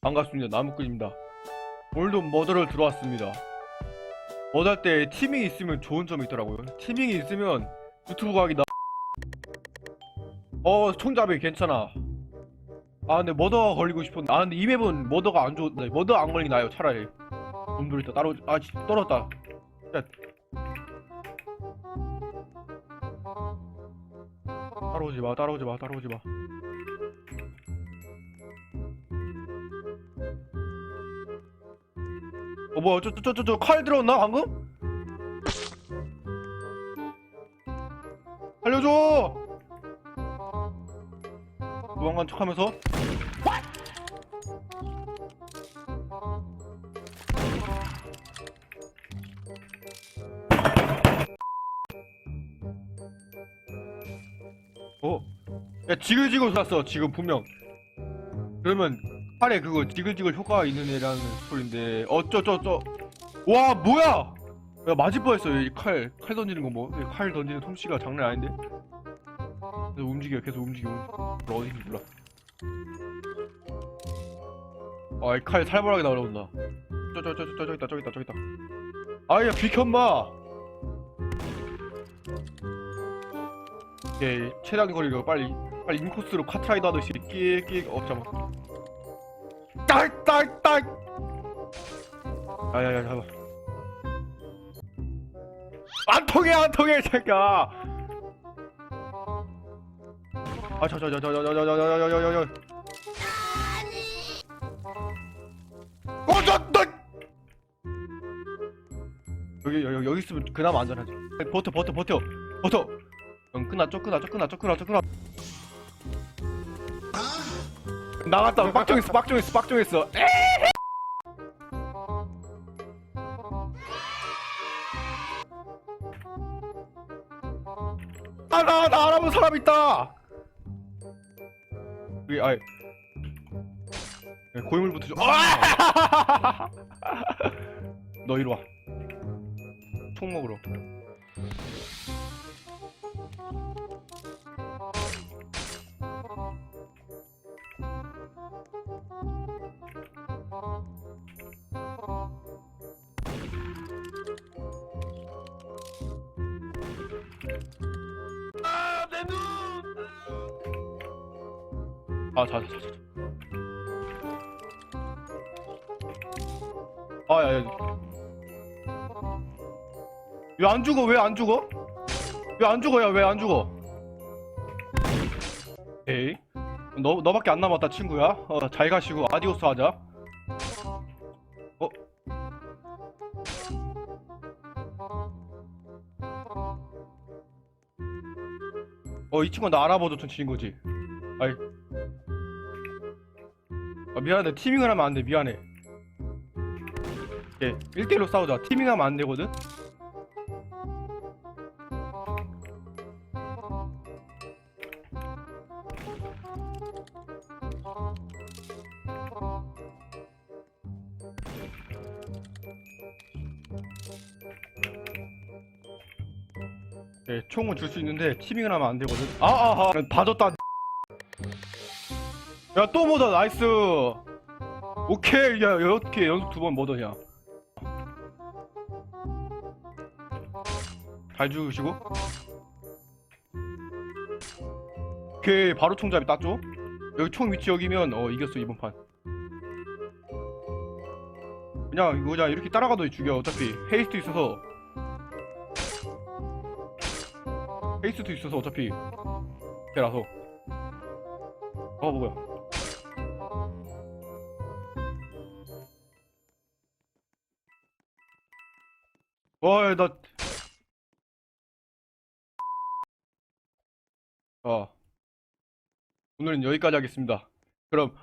반갑습니다. 나무꾼입니다. 오늘도 머더를 들어왔습니다. 머더 할때 티밍이 있으면 좋은 점이 있더라고요. 티밍이 있으면 유튜브 가기 나. 어, 총잡이 괜찮아. 아, 근데 머더가 걸리고 싶었는데. 아, 근데 이 맵은 머더가 안 좋, 네, 머더 안 걸리기 나요, 차라리. 놈들 있다, 따로, 아, 씨, 떨었다. 야. 따라오지 마, 따라오지 마, 따라오지 마. 어 뭐야 저저저저 칼 들었나 방금? 알려줘! 도망간 척하면서 어? 야 지글지글 쐈어 지금 분명 그러면 팔에 그거 지글지글 효과가 있는 애라는 소린데 어쩌저쩌 와 뭐야! 야 맞을 뻔했어. 이칼칼 던지는 거뭐칼 던지는 솜씨가 장난 아닌데? 계속 움직여 계속 움직여. 어딘지 몰라. 아이 칼 살벌하게 날아온다 저저저 저 저기 있다 저기 있다 저기 있다. 아야 비켜마 예 최단 거리가 빨리 빨리 인코스로 카트라이더 하듯이 끼끼 어 잠깐 딸딸딸 야야야 잠깐 안 통해 안 통해 이 새끼야 아저저저저저저저저저저저저 어저 너 여기 여기 여기 있으면 그나마 안전하지 버텨 버텨 버텨 버텨 응 끝났죠 끝났죠 끝났죠 끝났죠 끝났 나갔다. 빡종했어 빡종했어 빡종했어. 아나 나 알아본 사람 있다. 여기 아이. 네, 고인물부터 좀 아! 너 이리 와총 먹으러 아, 자, 자, 자, 자. 아, 야, 야. 왜 안 죽어? 왜 안 죽어? 왜 안 죽어? 야, 왜 안 죽어? 에이. 너, 너밖에 안 남았다, 친구야. 어, 잘 가시고, 아디오스 하자. 어? 어, 이 친구 나 알아보던 친인 거지. 아이. 아, 미안해. 티밍을 하면 안 돼. 미안해. 예, 1대1로 싸우자. 티밍하면 안 되거든? 예, 총은 줄 수 있는데 티밍을 하면 안 되거든. 아, 아, 아, 다 졌다. 야, 또 뭐다, 나이스. 오케이, 야, 여섯 개 연속 두번 뭐더냐. 잘 죽으시고. 오케이, 바로 총잡이 땄죠? 여기 총 위치 여기면, 어, 이겼어, 이번 판. 그냥, 이거 그냥 이렇게 따라가도 죽여. 어차피, 헤이스트 있어서. 헤이스트 있어서 어차피. 걔라서. 어, 뭐야. 와, 나. 어. 오늘은 여기까지 하겠습니다. 그럼